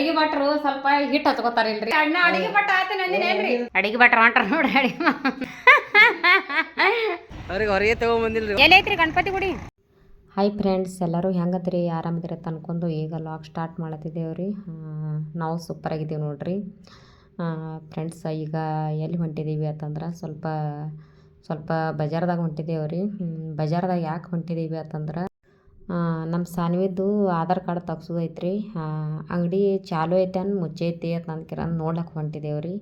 ಅಡಿಗೆ ಭಟ್ರು ಸ್ವಲ್ಪ ಹಿಟ್ಟು ಹಚ್ಕೋತಾರಿಲ್ರಿ ಅಣ್ಣ ಅಡಿಗೆ ಭಟ್ ಆತ ನಂದಿನೇನ್ರಿ ಅಡಿಗೆ ಭಟ್ರು ಹೊಂಟ್ರ ನೋಡಿ ಅಡಿಗೆ ಅವ್ರಿಗೆ ಹೊರಗೆ ತಗೊಂಬಂದಿಲ್ರಿ. ಏನೈತ್ರಿ ಗಣಪತಿ ಗುಡಿ? ಹಾಯ್ ಫ್ರೆಂಡ್ಸ್ ಎಲ್ಲರೂ ಹೆಂಗದ್ರಿ? ಆರಾಮಿದ್ರೆ ಅನ್ಕೊಂಡು ಈಗ ಲಾಗ್ ಸ್ಟಾರ್ಟ್ ಮಾಡತ್ತಿದ್ದೇವೆ ರೀ ನಾವು ಸೂಪರಾಗಿದ್ದೀವಿ ನೋಡ್ರಿ. ಫ್ರೆಂಡ್ಸ್ ಈಗ ಎಲ್ಲಿ ಹೊಂಟಿದ್ದೀವಿ ಅಂತಂದ್ರೆ ಸ್ವಲ್ಪ ಸ್ವಲ್ಪ ಬಜಾರ್ದಾಗ ಹೊಂಟಿದ್ದೇವೆ ರೀ ಬಜಾರ್ದಾಗ ಯಾಕೆ ಹೊಂಟಿದ್ದೀವಿ ಅಂತಂದ್ರೆ ನಮ್ಮ ಸಾನ್ವಿದ್ದು ಆಧಾರ್ ಕಾರ್ಡ್ ತೆಗ್ಸೋದೈತ್ರಿ. ಅಂಗಡಿ ಚಾಲು ಐತೇನು ಮುಚ್ಚೈತಿ ಅಂತ ಅಂದ್ಕಿರ ನೋಡ್ಲಕ್ಕೆ ಹೊಂಟಿದ್ದೇವೆ ರೀ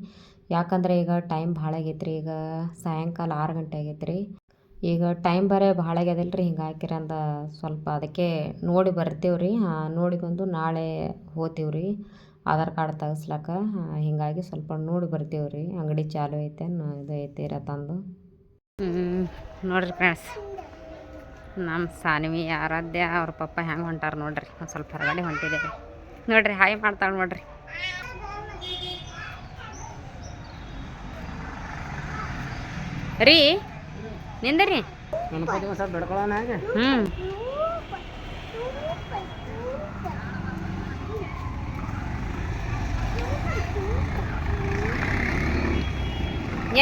ಯಾಕಂದ್ರೆ ಈಗ ಟೈಮ್ ಭಾಳ ಆಗೈತ್ರಿ. ಈಗ ಸಾಯಂಕಾಲ ಆರು ಗಂಟೆ ಆಗೈತೆ ರೀ ಈಗ ಟೈಮ್ ಬರೇ ಭಾಳ ಆಗ್ಯದಲ್ಲ ರೀ ಹಾಕಿರಂದ ಸ್ವಲ್ಪ ಅದಕ್ಕೆ ನೋಡಿ ಬರ್ತೀವಿ ರೀ ನೋಡಿ ಬಂದು ನಾಳೆ ಹೋಗ್ತೀವಿ ರೀ ಆಧಾರ್ ಕಾರ್ಡ್ ತೆಗಿಸ್ಲಕ್ಕ ಹೀಗಾಗಿ ಸ್ವಲ್ಪ ನೋಡಿ ಬರ್ತೀವಿ ರೀ ಅಂಗಡಿ ಚಾಲು ಐತೆ ಇದು ಐತೆ ಇರತ್ತಂದು ನೋಡಿರಿ ಫ್ರೆಂಡ್ಸ್. ನಮ್ಮ ಸಾನ್ವಿ, ಆರಾಧ್ಯ, ಅವ್ರ ಪಪ್ಪ ಹೆಂಗೆ ಹೊಂಟಾರ ನೋಡ್ರಿ. ಒಂದು ಸ್ವಲ್ಪ ಹೊರಗಡೆ ಹೊಂಟಿದೆ. ನೋಡ್ರಿ, ಹಾಯ್ ಮಾಡ್ತಾಳೆ ನೋಡ್ರಿ. ರೀ ನಿಂದ ರೀ ಒಂದು ಸ್ವಲ್ಪ ಬೆಡ್ಕೊಳ್ಳೋಣ ಹಂಗೆ ಹ್ಞೂ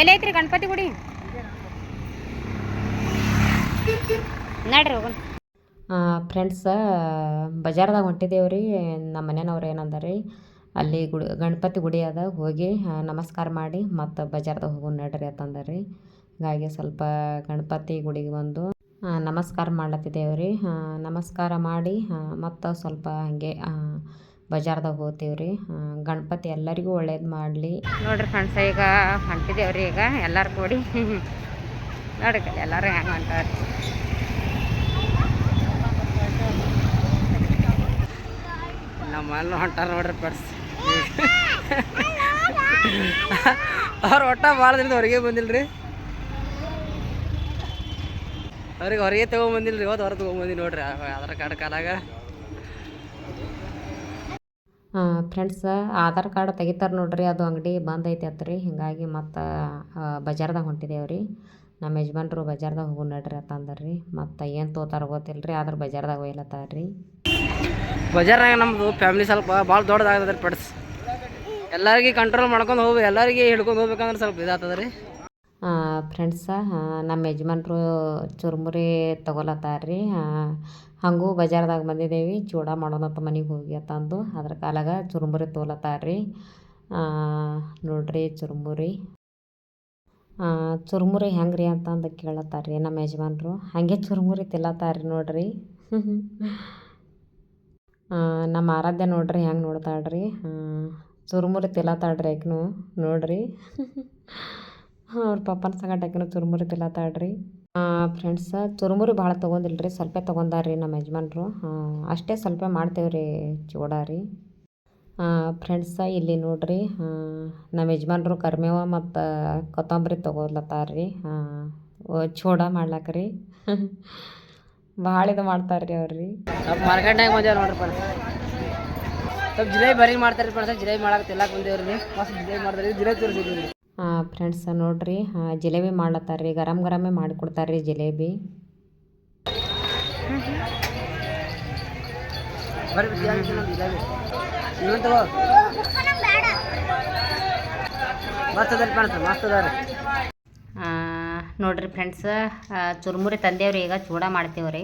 ಎಲ್ಲೈತ್ರಿ ಗಣಪತಿ ಗುಡಿ? ನಡ್ರಿ ಹೋಗೋಣ. ಫ್ರೆಂಡ್ಸ್ ಬಜಾರ್ದಾಗ ಹೊಂಟಿದ್ದೇವೆ ರೀ ನಮ್ಮ ಮನೆಯವ್ರು ಏನಂದಾರೆ ರೀ ಅಲ್ಲಿ ಗುಡಿ ಗಣಪತಿ ಗುಡಿ ಅದ ಹೋಗಿ ನಮಸ್ಕಾರ ಮಾಡಿ ಮತ್ತು ಬಜಾರ್ದಾಗ ಹೋಗೋಣ ನಡ್ರಿ ಅಂತಂದಾರೆ. ರೀ ಹಾಗಾಗಿ ಸ್ವಲ್ಪ ಗಣಪತಿ ಗುಡಿಗೆ ಬಂದು ನಮಸ್ಕಾರ ಮಾಡ್ಲತ್ತಿದ್ದೇವೆ ರೀ ನಮಸ್ಕಾರ ಮಾಡಿ ಮತ್ತು ಸ್ವಲ್ಪ ಹಾಗೆ ಬಜಾರ್ದಾಗ ಹೋಗ್ತೀವಿ ರೀ ಗಣಪತಿ ಎಲ್ಲರಿಗೂ ಒಳ್ಳೇದು ಮಾಡಲಿ. ನೋಡ್ರಿ ಫ್ರೆಂಡ್ಸ್ ಈಗ ಹೊಂಟಿದ್ದೇವೆ ರೀ ಈಗ ಎಲ್ಲರೂ ಕೂಡಿ. ನೋಡ್ರಿ ಎಲ್ಲರೂ ಹೆಂಗೆ ಹೊಂಟಾರ ನಮ್ಮ ಮನೆ ಹೊಂಟಾರ ನೋಡ್ರಿ ಪರ್ಸ್. ಅವ್ರು ಒಟ್ಟ ಭಾಳ ದಿನದ ಹೊರಗೆ ಬಂದಿಲ್ರಿ. ಅವ್ರಿಗೆ ಹೊರಗೆ ತೊಗೊಂಬಂದಿಲ್ರಿ ಇವತ್ತು ಹೊರ ತೊಗೊಂಬಂದಿ ನೋಡ್ರಿ ಆಧಾರ್ ಕಾರ್ಡ್ ಕಾಲಾಗ. ಫ್ರೆಂಡ್ಸ್ ಆಧಾರ್ ಕಾರ್ಡ್ ತೆಗಿತಾರೆ ನೋಡ್ರಿ ಅದು ಅಂಗಡಿ ಬಂದ್ ಐತೆ ರೀ ಹಿಂಗಾಗಿ ಮತ್ತು ಬಜಾರ್ದಾಗ ಹೊಂಟಿದ್ದೇವೆ ರೀ. ನಮ್ಮ ಯಜಮಾನ್ರು ಬಜಾರ್ದಾಗ ಹೋಗು ನಡ್ರಿ ರೀ. ಮತ್ತು ಏನು ತೋತಾರ ಗೊತ್ತಿಲ್ಲ ರೀ ಆದ್ರೆ ಬಜಾರ್ದಾಗ ಒಯ್ಲತ್ತಾರ ರೀ. ಬಜಾರ್ನಾಗ ನಮ್ಮದು ಫ್ಯಾಮಿಲಿ ಸ್ವಲ್ಪ ಭಾಳ ದೊಡ್ಡದಾಗ್ತದೆ ಪಡ್ಸ್ ಎಲ್ಲರಿಗೆ ಕಂಟ್ರೋಲ್ ಮಾಡ್ಕೊಂಡು ಹೋಗಿ ಎಲ್ಲರಿಗೆ ಹಿಡ್ಕೊಂಡು ಹೋಗ್ಬೇಕಂದ್ರೆ ಸ್ವಲ್ಪ ಇದಾಗ್ತದೆ ರೀ ಫ್ರೆಂಡ್ಸ ನಮ್ಮ ಯಜಮಾನ್ರು ಚುರುಮುರಿ ತಗೊಲತ್ತಾರ ರೀ ಹಾಗೂ ಬಜಾರ್ದಾಗ ಬಂದಿದ್ದೇವೆ ಚೂಡ ಮಾಡೋಣತ್ತ ಮನೆಗೆ ಹೋಗಿ ಅಂತಂದು ಅದ್ರ ಕಾಲಾಗ ಚುರುಮುರಿ ತೋಲತ್ತಾರ ರೀ ನೋಡ್ರಿ ಚುರುಮುರಿ. ಚುರುಮುರಿ ಹೆಂಗೆ ರೀ ಅಂತಂದು ಕೇಳತ್ತಾರ ರೀ ನಮ್ಮ ಯಜಮಾನ್ರು. ಹಾಗೆ ಚುರುಮುರಿ ತಿಲ್ಲತ್ತಾರ ರೀ ನೋಡ್ರಿ. ನಮ್ಮ ಆರಾಧ್ಯ ನೋಡ್ರಿ, ಹೆಂಗೆ ನೋಡ್ತಾಳ್ರಿ? ಚುರುಮುರಿ ತಿಲಾತಾಳ್ರಿ ಆಕಿನು, ನೋಡ್ರಿ. ಅವ್ರ ಪಪ್ಪನ ಸಂಗಟ ಆಕಿನು ಚುರುಮುರಿ ತಿಲ್ಲತ್ತಾಳ್ರಿ ಫ್ರೆಂಡ್ಸ ಚುರುಮುರಿ ಭಾಳ ತೊಗೊಂಡಿಲ್ಲ ರೀ ಸ್ವಲ್ಪ ತೊಗೊಂಡಾರ್ರಿ ನಮ್ಮ ಯಜಮಾನ್ರು. ಅಷ್ಟೇ ಸ್ವಲ್ಪ ಮಾಡ್ತೇವೆ ರೀ ಚೂಡ ರೀ. ಫ್ರೆಂಡ್ಸ ಇಲ್ಲಿ ನೋಡ್ರಿ ನಮ್ಮ ಯಜಮಾನ್ರು ಕರ್ಮೇವ ಮತ್ತು ಕೊತ್ತಂಬರಿ ತೊಗೊಲತ್ತಾರ ರೀ ಚೂಡ ಮಾಡ್ಲಾಕ್ರಿ ಭಾಳ ಇದು ಮಾಡ್ತಾರೆ ರೀ ಅವ್ರಿ. ಸ್ವಲ್ಪ ಮಾರ್ಕೆಟ್ನಾಗ ಮಜಾ ನೋಡ್ರಿ ಪಣ ಸ್ವಲ್ಪ ಜಿಲೇಬಿ ಬರೀ ಮಾಡ್ತಾರೆ ಸರ್ ಜಿಲೇಬಿ ಮಾಡಕ್ಕೆ ತಿಲ್ಲಕ್ಕೆ ಬಂದೇವ್ರಿ ಮಸ್ತ್ ಜಿಲೇಬಿ ಮಾಡಿದ್ರಿ ಜಿಲೇಬಿ ತೋರಿಸಿದ್ವಿ ಫ್ರೆಂಡ್ಸ್ ನೋಡ್ರಿ ಹಾಂ ಜಿಲೇಬಿ ಮಾಡ್ಲತ್ತಾರ ರೀ ಗರಂ ಗರಮೇ ಮಾಡಿಕೊಡ್ತಾರೆ ರೀ ಜಿಲೇಬಿ. ಮಸ್ತ್ ಅದ ಮಸ್ತ್ ರೀ ನೋಡ್ರಿ ಫ್ರೆಂಡ್ಸ್ ಚುರುಮುರಿ ತಂದೇವ್ರಿ ಈಗ ಚೂಡ ಮಾಡ್ತೇವೆ ರೀ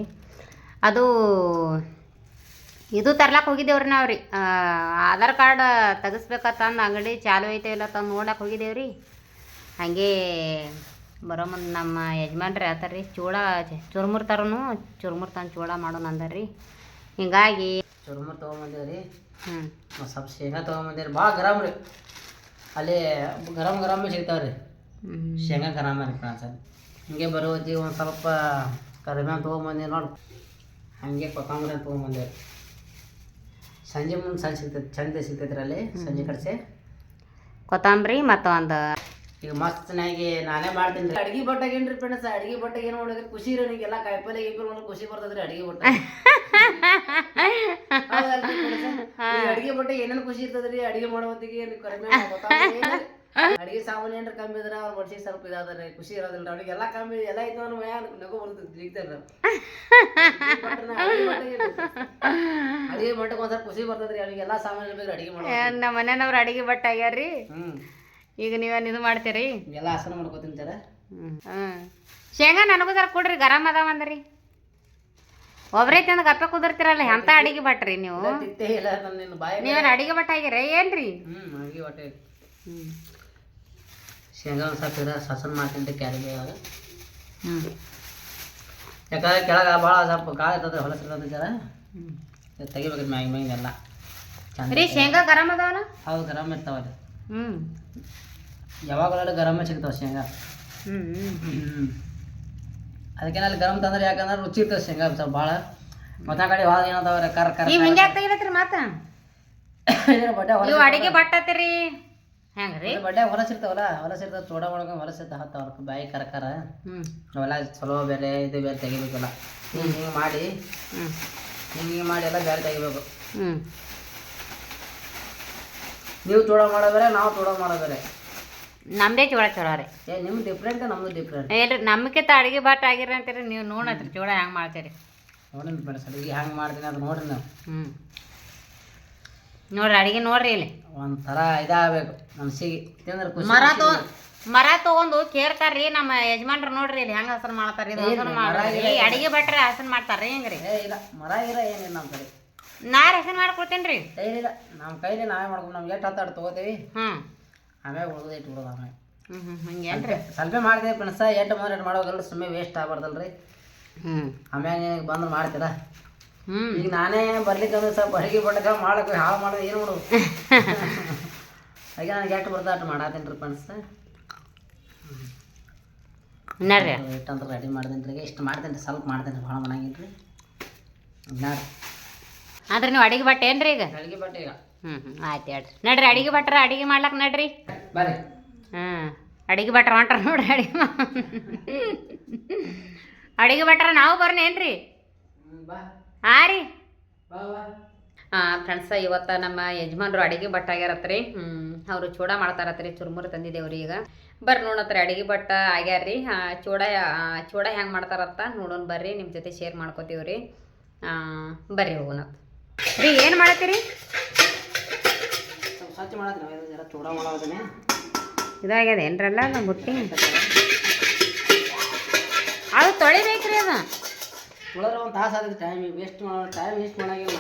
ಅದು ಇದು ತರ್ಲಾಕ್ ಹೋಗಿದ್ದೇವ್ರಿ ನಾವು ರೀ ಆಧಾರ್ ಕಾರ್ಡ್ ತೆಗಿಸ್ಬೇಕಂತಂದು ಅಂಗಡಿ ಚಾಲು ಐತೆ ಇಲ್ಲ ತಂದು ನೋಡಕ್ಕೆ ಹೋಗಿದ್ದೇವ್ರಿ. ಹಾಗೆ ಬರೋ ಮುಂದೆ ನಮ್ಮ ಯಜಮಾನ್ರಿ ಆತಾರ ರೀ ಚೂಡ ಚುರುಮುರಿ ತರೋನು ಚುರುಮುರಿ ತಂದು ಚೂಡ ಮಾಡೋಣ ಅಂದರ್ರಿ. ರೀ ಹಿಂಗಾಗಿ ಚುರುಮುರಿ ತೊಗೊಂಬಂದೇವ್ರಿ. ಹ್ಞೂ ಸ್ವಲ್ಪ ಶೇಂಗಾ ತೊಗೊಂಬಂದೇವ್ರಿ. ಭಾಳ ಗರಮ್ ರೀ. ಅಲ್ಲಿ ಗರಮ್ ಗರಮ್ ಸಿಗ್ತಾವೆ ರೀ ಶೇಂಗಾ ಗರಂ ರೀ ಸರ್ ಹಿಂಗೆ ಬರೋ ಹೊತ್ತಿಗೆ ಒಂದು ಸ್ವಲ್ಪ ಕರಿಬೇವು ತೊಗೊಂಬಂದೆ ನೋಡಿ. ಹಾಗೆ ಕೊತ್ತಂಬರಿ ತೊಗೊಂಬಂದೆ. ಸಂಜೆ ಮುಂದೆ ಸಣ್ಣ ಸಿಗ್ತೈತೆ ಚಂದ ಸಿಗ್ತೈತ್ರಿ ಅಲ್ಲಿ ಸಂಜೆ ಕಡೆಸೆ. ಕೊತ್ತಂಬರಿ ಮತ್ತು ಒಂದು ಈಗ ಮಸ್ತ್ ಚೆನ್ನಾಗಿ ನಾನೇ ಮಾಡ್ತೀನಿ ರೀ. ಅಡಿಗೆ ರೀ ಫ್ರೆಂಡ್ಸ್? ಅಡ್ಗೆ ಬಟ್ಟೆಗೆ ಏನು ಮಾಡಿದ್ರೆ? ಖುಷಿ ಇರೋ ನನಗೆಲ್ಲ ಕಾಯಿಪಲ್ಲೆ ಗೀಪಲ್ ನೋಡಿ ಖುಷಿ ಬರ್ತದ್ರಿ ಅಡ್ಗೆ ಬಟ್ಟೆ. ಅಡಿಗೆ ಬಟ್ಟೆ ಏನೇನು ಖುಷಿ ಇರ್ತದ್ರಿ? ಅಡುಗೆ ಮಾಡೋ ಹೊತ್ತಿಗೆ ಕೊತ್ತಂಬರಿ ಅಡಿಗೆ ಸಾಮಾನು ಏನ್ರ ಕಮ್ಮಿ ಇದ್ರೆ ಅವ್ರ ಮನ್ಸಿಗೆ ಸ್ವಲ್ಪ ಇದಾದ್ರೆ ಖುಷಿ ಇರೋದಿಲ್ಲ ಅವ್ರಿಗೆ ಎಲ್ಲ ಕಮ್ಮಿ ಎಲ್ಲ ಅವ್ರ ಮಯ ನಗು ಬರ್ತದೆ ಜಿಗ್ತಾರ ಅಡಿಗೆ ಮಟ್ಟಕ್ಕೆ ಒಂದ್ ಸ್ವಲ್ಪ ಖುಷಿ ಬರ್ತದ್ರಿ ಅವ್ರಿಗೆ ಎಲ್ಲ ಸಾಮಾನು ಇರ್ಬೇಕು ಅಡಿಗೆ ಮಾಡೋ ನಮ್ಮ ಮನೆಯವ್ರು ಅಡಿಗೆ ಬಟ್ಟ ಆಗ್ಯಾರ್ರಿ. ಹ್ಮ್. ಈಗ ನೀವೇನು ಇದು ಮಾಡ್ತೀರಿ? ಎಲ್ಲ ಆಸನ ಮಾಡ್ಕೋತಿಂತಾರೆ ಹ್ಮ್. ಶೇಂಗಾ ನನಗೂ ಸರ್ ಕೊಡ್ರಿ ಗರಂ ಅದಾವ ಅಂದ್ರಿ. ಒಬ್ರೇ ತಿಂದು ಗಪ್ಪ ಕುದಿರ್ತಿರಲ್ಲ ಎಂತ ಅಡಿಗೆ ಭಟ್ರಿ ನೀವು? ನೀವೇನು ಅಡಿಗೆ ಭಟ್ ಆಗ್ಯಾರ ಏನ್ರಿ? ಹ್ಮ್ ಅಡಿಗೆ ಹೊಟ್ಟೆ ಶೇಂಗಾ ಒಂದು ಸ್ವಲ್ಪ ಇರೋ ಸಸನ್ ಮಾಡ್ತೀನಿ ಕ್ಯಾರಿಗೆ ಹ್ಮ್. ಯಾಕಂದ್ರೆ ಕೆಳಗೆ ಭಾಳ ಸ್ವಲ್ಪ ಕಾಳು ಇರ್ತದೆ ಹೊಲಸಿರ್ತದೆ ಜರ. ತೆಗಿಬೇಕು ಮ್ಯಾಗ ಎಲ್ಲ. ರೀ ಶೇಂಗಾ ಗರಮ್ ಅದಾವಲ್ಲ? ಹೌದು ಗರಂ ಇರ್ತಾವಲ್ಲ ಹ್ಞೂ ಯಾವಾಗಲೂ ಗರಮೇ ಸಿಗ್ತಾವ ಶೇಂಗಾ. ಹ್ಮ್ ಅದಕ್ಕೆ ಅಲ್ಲಿ ಗರಮ್ ತಂದ್ರೆ ಯಾಕಂದ್ರೆ ರುಚಿ ಇರ್ತದೆ ಶೇಂಗಾ ಸ್ವಲ್ಪ ಭಾಳ ಮತ್ತೆ ಕಡೆ ವಾದ ಏನದಾವ್ರೆ ಕರ್ ಕರ್ ಹಿಂಗೆ ತೆಗಿಲತ್ರಿ ಮತ್ತ? ಅಡಿಗೆ ಭಟ್ ಹತ್ತೀರಿ ರೀ ಬಡ್ಡೆ ಹೊಲಸಿರ್ತಾವಲ್ಲ ಹೊಲಸಿರ್ತಾವ ತೋಡ ಒಳಗೆ ಹೊಲಸಿರ್ತಾವ ಹತ್ತಾವ ಬಾಯಿ ಕರಕರ ಅವೆಲ್ಲ ಚಲೋ ಬೇರೆ ಇದು ಬೇರೆ ತೆಗಿಬೇಕಲ್ಲ. ಹಿಂಗೆ ಹಿಂಗೆ ಮಾಡಿ ಹಿಂಗೆ ಹಿಂಗೆ ಮಾಡಿ ಎಲ್ಲ ಬೇರೆ ತೆಗಿಬೇಕು. ನೀವು ತೋಡ ಮಾಡೋದ್ರೆ ನಾವು ತೋಡ ಮಾಡೋದ್ರೆ ನಮ್ದೇ ಚೋಳ ಚಲೋ ರೀ. ಏ ನಿಮ್ದು ಡಿಫ್ರೆಂಟ್ ನಮ್ದು ಡಿಫ್ರೆಂಟ್ ಇಲ್ರಿ ನಮ್ಕಿಂತ ಅಡಿಗೆ ಭಟ್ ಆಗಿರ ಅಂತೀರಿ ನೀವು ನೋಡತ್ರಿ ಚೋಳ ಹೆಂಗ್ ಮಾಡ್ತೀರಿ. ನೋಡಿ ಬೇಡ ಸರ್ ಈಗ ಹ್ಯಾಂಗೆ ಮಾಡ್ತೀನಿ ಅದು ನೋಡ್ರಿ ನಾವು. ಹ್ಮ್. ನೋಡ್ರಿ ಅಡಿಗೆ ನೋಡ್ರಿ ಇಲ್ಲಿ. ಒಂಥರ ಇದಾಗಬೇಕು ಮನಸ್ಸಿಗೆ ತಿಂದ್ರೆ ಖುಷಿ ಮರ ತೊ ಮರ ತಗೊಂಡು ಕೇರ್ತಾರ್ರಿ ನಮ್ಮ ಯಜಮಾನ್ರು ನೋಡ್ರಿ ಇಲ್ಲಿ ಹೆಂಗ ಹಸನ್ ಮಾಡ್ತಾರ ಇದು ಹಸನ್ ಮಾಡ್ರಿ. ಅಡಿಗೆ ಭಟ್ರೆ ಹಸನ್ ಮಾಡ್ತಾರ್ರಿ ಹೆಂಗ್ರಿ? ಏ ಇಲ್ಲ ಮರ ಗಿರ ಏನಿಲ್ಲ ನಮ್ಮ ಕಡೆ. ನಾರ್ ಹಸನ್ ಮಾಡ್ಕೊಡ್ತೇನ್ರಿ? ಇಲ್ಲ ನಮ್ಮ ಕೈಲಿ ನಾವೇ ಮಾಡ್ಕೊಂಡು ನಮ್ಗೆ ಎಷ್ಟು ಹತ್ತಾಡ್ ತಗೋತೀವಿ. ಹ್ಮ್. ಆಮೇಲೆ ಉಳ್ದು ಇಟ್ಟು ಬಿಡೋದು ಆಮೇಲೆ ಹ್ಮ್ ಹ್ಮ್ ಹಂಗೇನ್ರಿ ಸ್ವಲ್ಪ ಮಾಡಿದೆ ಫ್ರೆಂಡ್ಸ ಎಂಟು ಮೂರು ಎಂಟು ಮಾಡೋದಲ್ಲ ಸುಮ್ಮನೆ ವೇಸ್ಟ್ ಆಗ್ಬಾರ್ದಲ್ರಿ. ಹ್ಮ್. ಆಮ್ಯಾಗ ಬಂದ್ರೆ ಮಾಡ್ತೀರಾ? ಈಗ ನಾನೇ ಬರ್ಲಿಕ್ಕೆ ಅಂದ್ರೆ ಸ್ವಲ್ಪ ಅಡುಗೆ ಬಡ್ಕ ಮಾಡಕ್ಕೆ ಹಾಳು ಮಾಡೋದು ಏನು ನೋಡು ಹಾಗೆ ನನಗೆ ಎಷ್ಟು ಬರ್ತಾ ಅಷ್ಟು ರೀ ಫ್ರೆಂಡ್ಸ್. ನೋಡ್ರಿ. ಎಷ್ಟು ರೆಡಿ ಮಾಡ್ತೀನಿ ರೀ. ಇಷ್ಟು ಮಾಡ್ತೀನಿ ರೀ ಸ್ವಲ್ಪ ಮಾಡ್ತೀನಿ ರೀ ಭಾಳ ಮಾಡಂಗಿಲ್ಲ ರೀ. ಆದ್ರೆ ನೀವು ಅಡಿಗೆ ಬಟ್ಟೆ ಏನ್ರಿ ಈಗ? ಅಡಿಗೆ ಬಟ್ಟೆ ಈಗ. ಹ್ಮ್ ಹ್ಮ್. ಆಯ್ತು ಹೇಳ್ರಿ. ನಡ್ರಿ ಅಡಿಗೆ ಬಟ್ಟರ ಅಡಿಗೆ ಮಾಡ್ಲಕ್ಕೆ ನಡ್ರಿ. ಬರ್ರಿ. ಹ್ಮ್ ಅಡಿಗೆ ಭಟ್ರ ಹೊಂಟ್ರ ನೋಡ್ರಿ ಅಡಿಗೆ ಅಡಿಗೆ ಭಟ್ರ ನಾವು ಬರ್ನೇನ್ರಿ ಬಾ. ಹಾ ರೀ. ಹಾಂ ಫ್ರೆಂಡ್ಸ ಇವತ್ತು ನಮ್ಮ ಯಜಮಾನ್ರು ಅಡಿಗೆ ಭಟ್ ಆಗ್ಯಾರತ್ರಿ. ಹ್ಞೂ ಅವರು ಚೂಡ ಮಾಡ್ತಾರತ್ರಿ ಚುರುಮುರು ತಂದಿದ್ದೇವ್ರಿ ಈಗ. ಬರ್ರಿ ನೋಡತ್ರಿ ಅಡಿಗೆ ಭಟ್ಟ ಆಗ್ಯಾರ್ರಿ. ಚೂಡ ಚೂಡ ಹೆಂಗೆ ಮಾಡ್ತಾರತ್ತ ನೋಡೋಣ ಬರ್ರಿ ನಿಮ್ಮ ಜೊತೆ ಶೇರ್ ಮಾಡ್ಕೋತೀವ್ರಿ. ಆ, ಬರ್ರಿ ಹೋಗೋಣ ರೀ ಏನು ಮಾಡತ್ತೀರಿ? ಇದಾಗ್ಯದ ಏನ್ರಲ್ಲ ನಮ್ಮ ಬುಟ್ಟಿ? ಅದು ತೊಳಿಬೇಕ್ರಿ ಅದು. ಉಳಿದ್ರೆ ಒಂದು ತಾಸು ಆದ್ರೆ ಟೈಮ್ ವೇಸ್ಟ್ ಮಾಡೋ ಟೈಮ್ ವೇಸ್ಟ್ ಮಾಡೋಂಗಿಲ್ಲ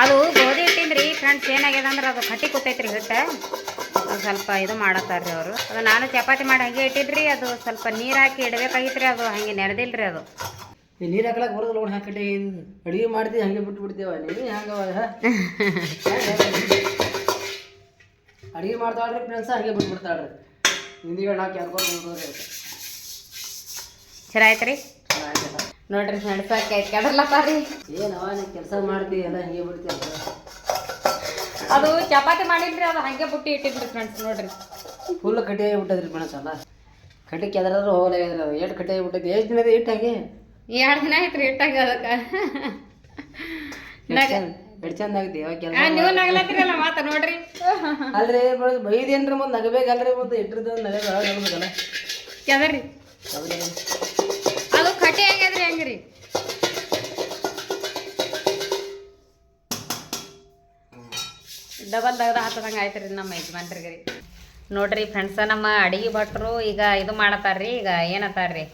ಅದು ಗೋಧಿ ಹಿಟ್ಟಿಂದ್ರಿ ಫ್ರೆಂಡ್ಸ್ ಏನಾಗ್ಯದ ಅಂದ್ರೆ ಅದು ಕಟ್ಟಿ ಕೂತೈತ್ರಿ ಹಿಟ್ಟು. ಅದು ಸ್ವಲ್ಪ ಇದು ಮಾಡತ್ತಾರ್ರಿ ಅವರು. ಅದು ನಾನು ಚಪಾತಿ ಮಾಡಿ ಹಂಗೆ ಇಟ್ಟಿದ್ರಿ ಅದು ಸ್ವಲ್ಪ ನೀರು ಹಾಕಿ ಇಡಬೇಕಾಗಿತ್ತು ಅದು ಹಂಗೆ ರೀ ಅದು. ನೀರು ಹಾಕ್ಲಕ್ಕೆ ಬರೋದು ನೋಡಿ ಹಾಕಿ ಅಡುಗೆ ಮಾಡ್ತೀವಿ ಹಂಗೆ ಬಿಟ್ಟು ಬಿಡ್ತೇವ. ನೀವು ಹಂಗವ ಅಡುಗೆ ಮಾಡ್ತಾಳ್ರಿ ಫ್ರೆಂಡ್ಸ್ ಹಂಗೆ ಬಿಟ್ಟು ಬಿಡ್ತಾಳ್ರಿ. ಹಿಂದಿಗಳು ಹಾಕಿ ಅನ್ಕೊಂಡು ಆಯ್ತು ರೀ ನೋಡ್ರಿ ನಡ್ಸಕ್ಕೆ ನಾನು ಕೆಲಸ ಮಾಡ್ತೀವಿ ಎಲ್ಲ ಹಂಗೆ ಬಿಡ್ತೀವಿ ಅದು ಚಪಾತಿ ಮಾಡಿದ್ರಿ ಅದು ಹಂಗೆ ಬುಟ್ಟಿ ಇಟ್ಟಿದ್ರಿ ಫ್ರೆಂಡ್ಸ್ ನೋಡ್ರಿ. ಫುಲ್ ಕಟ್ಟಿ ಬಿಟ್ಟದ್ರಿ ಫ್ರೆಂಡ್ಸ್ ಅಲ್ಲ ಕಟ್ಟಿ ಕೆದ್ರಾದ್ರೂ ಅದು ಎಷ್ಟು ಕಟ್ಟಿ ಬಿಟ್ಟೈತಿ ಎಷ್ಟು ದಿನದ ಇಟ್ಟು ಹಾಗೆ ಎರಡು ದಿನ ಆಯ್ತು ರೀ ಇಟ್ಟಾಗ ಅದಕ್ಕೆ. ಎಷ್ಟು ಚಂದ ನೀವು ನಗಲತ್ತಿರಲ್ಲ ಮಾತ ನೋಡ್ರಿ. ಅಲ್ರಿ ಬೈದೇನ್ರಿ ಮುಂದೆ ನಗಬೇಕಲ್ರಿ ಮುಂದೆ ಇಟ್ಟಿರ್ದ ನಗ ನಗಬೇಕಲ್ಲ ಕೆದರ್ರಿ. ಡಬಲ್ ದಗದ ಹತ್ತದಂಗೆ ಆಯ್ತು ರೀ ನಮ್ಮ ಯಜಮಾನ್ರಿಗೆ ರೀ ನೋಡ್ರಿ ಫ್ರೆಂಡ್ಸ ನಮ್ಮ ಅಡಿಗೆ ಭಟ್ರು ಈಗ ಇದು ಮಾಡತ್ತಾರ್ರಿ ಈಗ ಏನತ್ತಾರ್ರಿ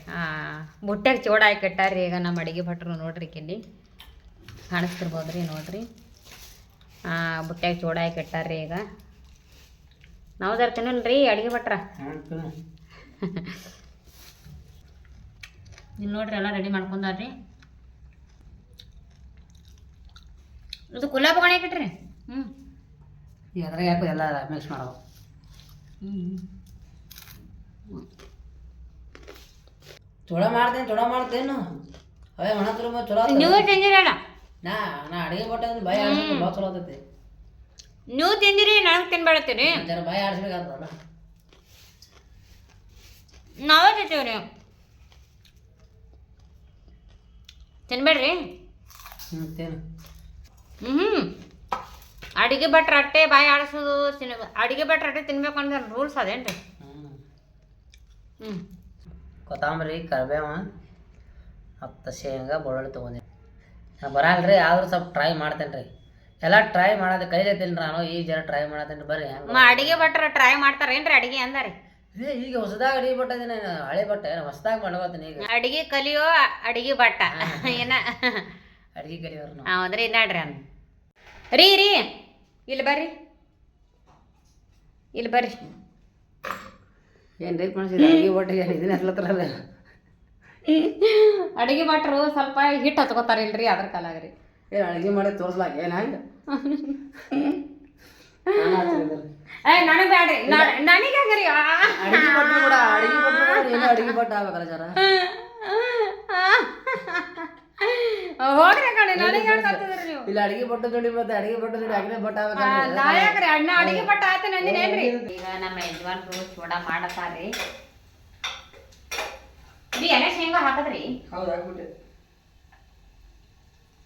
ಬುಟ್ಟ್ಯಾಗ ಚೋಡ ಹಾಕಿ ಇಟ್ಟಾರ್ರಿ ಈಗ ನಮ್ಮ ಅಡಿಗೆ ಭಟ್ರು ನೋಡ್ರಿ ಕಿಲ್ಲಿ ಕಾಣಿಸ್ತಿರ್ಬೋದು ರೀ ನೋಡ್ರಿ ಬುಟ್ಟ್ಯಾಗ ಚೋಡ ಹಾಕಿ ಇಟ್ಟಾರ್ರಿ ಈಗ. ನಾವು ಜರ ರೀ ಅಡಿಗೆ ಭಟ್ರ. ಇಲ್ಲಿ ನೋಡ್ರಿ ಎಲ್ಲ ರೆಡಿ ಮಾಡ್ಕೊಂಡ್ರಿ ಇದು ಗುಲಾಬ್ ಗಾಣಿ ಹಾಕಿಟ್ರಿ ಹ್ಞೂ ಅದ್ರಾಗ ಯಾಕೋ ಎಲ್ಲ ಮಿಕ್ಸ್ ಮಾಡೋ ಹ್ಞೂ ಚೊಳ ಮಾಡ್ತೇನೆ ಚೊಳ ಮಾಡ್ತೇನು ಅವೇ ಒಣ ತುರುಮ ಚಲೋ. ನೀವು ತಿಂದಿರಲ್ಲ ನಾ ನಾ ಅಡಿಗೆ ಬಟ್ಟೆ ಭಯ ಆಡಿಸ್ಬೇಕು ಭಾಳ ಚಲೋ ಆತೈತಿ ನೀವು ತಿಂದಿರಿ ನನಗೆ ತಿನ್ಬೇಡತ್ತೀರಿ. ಜರ ಭಯ ಆಡಿಸ್ಬೇಕಾಗ್ತದಲ್ಲ. ನಾವೇ ತಿಂತೀವ್ರಿ. ತಿನ್ಬೇಡ್ರಿ. ಮತ್ತೇನು? ಹ್ಞೂ ಅಡುಗೆ ಭಟ್ರ ಅಟ್ಟೆ ಬಾಯಿ ಆಡಿಸೋದು ತಿನ್ ಅಡಿಗೆ ಭಟ್ರ ಅಟ್ಟೆ ತಿನ್ಬೇಕು ಅಂದ್ರೆ ರೂಲ್ಸ್ ಅದೇನ್ರಿ? ಹ್ಞೂ ಹ್ಞೂ ಕೊತ್ತಂಬರಿ ಕರಿಬೇವ ಮತ್ತು ಶೇಂಗಾ ಬೆಳ್ಳುಳ್ಳಿ ತೊಗೊಂಡಿನಿ. ನಾ ಬರಲ್ರಿ ಆದರೂ ಸ್ವಲ್ಪ ಟ್ರೈ ಮಾಡ್ತೇನೆ ರೀ ಎಲ್ಲ ಟ್ರೈ ಮಾಡೋದು ಕಲಿತೈತಿಲ್ಲ ನಾನು ಈಗ ಜರ ಟ್ರೈ ಮಾಡತ್ತೇನೆ ಬರ್ರಿ ಅಡಿಗೆ ಭಟ್ರ ಟ್ರೈ ಮಾಡ್ತಾರೇನ್ರಿ ಅಡಿಗೆ ಅಂದಾರಿ? ಇದೇ ಈಗ ಹೊಸದಾಗ ಅಡಿಗೆ ಬಟ್ಟೆ ನಾನು ಹಳೆ ಬಟ್ಟೆ ಹೊಸದಾಗ ಮಾಡ್ಕೋತೀನಿ ಈಗ. ಅಡಿಗೆ ಕಲಿಯೋ ಅಡಿಗೆ ಭಟ್ಟ ಏನ? ಅಡಿಗೆ ಕಲಿಯೋರು ನಾವು. ಹೌದ್ರಿ ನಡ್ರಿ ಅನ್ ರೀ ರೀ ಇಲ್ಲಿ ಬರ್ರಿ. ಇಲ್ಲಿ ಬರ್ರಿ. ಏನು ರೀ ಮಾಡಿಸಿದ್ರೆ ಅಡಿಗೆ ಬಟ್ಟೆ ಏನು ಇದನ್ನ ಹತ್ಲತ್ರಲ್ಲ ಅಡಿಗೆ ಭಟ್ರು ಸ್ವಲ್ಪ ಹಿಟ್ಟು ಹಚ್ಕೋತಾರ ಇಲ್ರಿ ಅದ್ರ ಕಾಲಾಗ್ರಿ. ಏನು ಅಡಿಗೆ ಮಾಡಿ ತೋರಿಸ್ಲಾಕ ಏನು? ಹಂಗೆ ಏ ನನಗೆ ಬೇಡ್ರಿ. ನನಗೆ ಹಂಗ್ರಿ ಅಡಿಗೆ ಬಟ್ಟೆ ಕೂಡ ಅಡಿಗೆ ಬಟ್ಟೆ ಕೂಡ ಏನೋ ಅಡಿಗೆ ಬಟ್ಟೆ ಆಗ್ಬೇಕಲ್ಲ ಜರ ಹೋಗ್ರಿ ಕಣೆ ನನಗೆ ಹೇಳ್ಕೊತಿದ್ರಿ ನೀವು. ಇಲ್ಲ ಅಡಿಗೆ ಬಟ್ಟೆ ದುಡಿ ಮತ್ತೆ ಅಡಿಗೆ ಬಟ್ಟೆ ದುಡಿ ಅಗ್ನಿ ಬಟ್ಟೆ ಆ, ಆಗ್ಬೇಕಲ್ಲ ಅಣ್ಣ ಅಡಿಗೆ ಬಟ್ಟ ಆತ ನಂದಿನೇನ್ರಿ ಈಗ ನಮ್ಮ ಯಜಮಾನ್ರು ಚೂಡ ಮಾಡತಾರ್ರಿ. ಇದು ಎಣ್ಣೆ ಶೇಂಗಾ ಹಾಕದ್ರಿ? ಹೌದು ಆಗ್ಬಿಟ್ಟೆ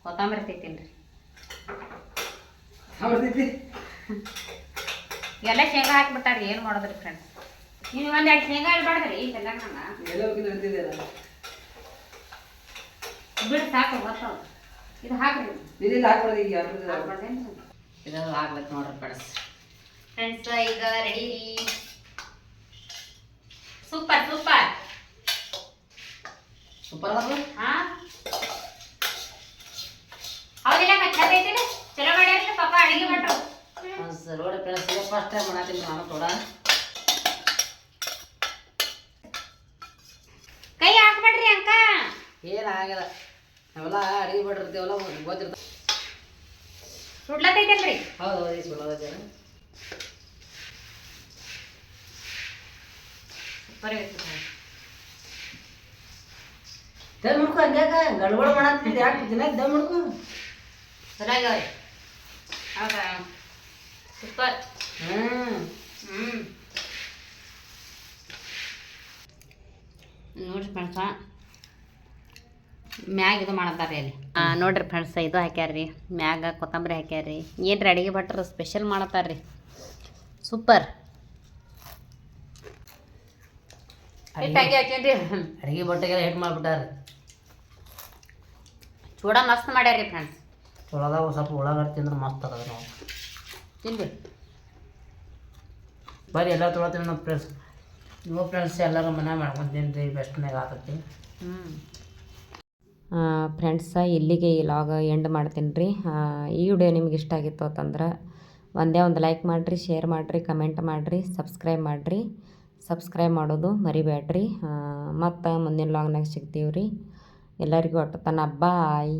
ಕೊತ್ತಂಬರಿ ತಿಂತೀನ್ರಿ ಹೌದೈತಿ ಎಲ್ಲ ಶೇಂಗಾ ಹಾಕ್ಬಿಟ್ಟಾರಿ ಏನು ಮಾಡೋದ್ರಿ ಫ್ರೆಂಡ್ಸ್ ನೀವು ಒಂದು ಎರಡು ಶೇಂಗಾ ಇಡ್ಬಾರ್ದ್ರಿ ನಿಲ್ತಿದ್ದೀರ ಬಿಡ್ ಸಾಕು ಗೊತ್ತವ ಇದು ಹಾಕ್ರಿ. ಇದಿಲ್ಲ ಹಾಕ್ಬಾರ್ದು ಈಗ? ಇದು ಹಾಕ್ಬೇಕು ನೋಡ್ರಿ ಫ್ರೆಂಡ್ಸ್ ಫ್ರೆಂಡ್ಸ್ ಈಗ ರೆಡಿ ಸೂಪರ್ ಸೂಪರ್ ಸೂಪರ್ ಹಾ ಹೌದಿಲ್ಲ ಕಚ್ಚಾ ಐತಿಲ್ಲ ಚಲೋ ಮಾಡ್ಯಾರ ಪಾಪ ಅಡಿಗೆ ಮಾಡ್ರು ಸರ್ ನೋಡಿ ಟೈಮ್ ಮಾಡತ್ತೀನಿ ನಾನು ಕೂಡ. ಕೈ ಹಾಕ್ಬೇಡ್ರಿ ಅಂಕ. ಏನಾಗಿಲ್ಲ ನಾವೆಲ್ಲ ಅಡಿಗೆ ಬಿಟ್ಟಿರ್ತೀವಲ್ಲ ಗೊತ್ತಿರ್ತ ಸುಡ್ಲತ್ತೈತಲ್ರಿ ಹೌದು ಹೌದು ಸುಳ್ಳೋದ ಜನ ದಮ್ ಮುಡ್ಕೊ ಹಂಗ್ಯಾಕ ಗಡ್ಬಡ ಮಾಡತ್ತಿದ್ದೆ ಯಾಕೆ ದಿನ ದಮ್ ಮುಡ್ಕೊ ಸರಿಯಾಗ ಸೂಪರ್. ನೋಡ್ರಿ ಫ್ರೆಂಡ್ಸ ಮ್ಯಾಗ ಇದು ಅಲ್ಲಿ. ನೋಡ್ರಿ ಫ್ರೆಂಡ್ಸ ಇದು ಹಾಕ್ಯಾರ್ರಿ. ಮ್ಯಾಗ ಕೊತ್ತಂಬರಿ ಹಾಕ್ಯಾರ್ರಿ. ಏನ್ರಿ ಅಡಿಗೆ ಭಟ್ರು ಸ್ಪೆಷಲ್ ಮಾಡತ್ತಾರ್ರಿ? ಸೂಪರ್. ಅಡಿಗೆ ಬಟ್ಟೆಗೆಲ್ಲ ಹಿಟ್ ಮಾಡ್ಬಿಟ್ಟಾರ ಚೂಡ ಮಸ್ತ್ ಮಾಡ್ಯಾರ್ರಿ ಫ್ರೆಂಡ್ಸ್. ಚೂಡದಾಗ ಸ್ವಲ್ಪ ಉಳ್ಳಾಗಡ್ಡಿ ತಿಂದ್ರೆ ಮಸ್ತ್ ಅದ ನಾವು ತಿನ್ರಿ. ಬರೀ ಎಲ್ಲ ತೊಗೊಳ್ತೀವಿ ನಮ್ಮ ಫ್ರೆಂಡ್ಸ್ ನೀವು ಫ್ರೆಂಡ್ಸ್ ಎಲ್ಲರೂ ಮನೆ ಮಾಡ್ಕೊಂತೀನಿ ರೀ ಬೆಸ್ಟ್ನಾಗ ಆಗತ್ತೆ ಹ್ಞೂ ಫ್ರೆಂಡ್ಸ ಇಲ್ಲಿಗೆ ಈ ಲಾಗ್ ಎಂಡ್ ಮಾಡ್ತೀನಿ ರೀ. ಈ ವಿಡಿಯೋ ನಿಮ್ಗೆ ಇಷ್ಟ ಆಗಿತ್ತು ಅಂತಂದ್ರೆ ಒಂದೇ ಒಂದು ಲೈಕ್ ಮಾಡಿರಿ ಶೇರ್ ಮಾಡಿರಿ ಕಮೆಂಟ್ ಮಾಡಿರಿ ಸಬ್ಸ್ಕ್ರೈಬ್ ಮಾಡಿರಿ. ಸಬ್ಸ್ಕ್ರೈಬ್ ಮಾಡೋದು ಮರಿಬೇಡ್ರಿ ಮತ್ತು ಮುಂದಿನ ಲಾಗ್ನಾಗ ಸಿಗ್ತೀವಿ ರೀ ಎಲ್ಲರಿಗೂ ಒಟ್ಟು ತನ್ನ ಬಾಯ್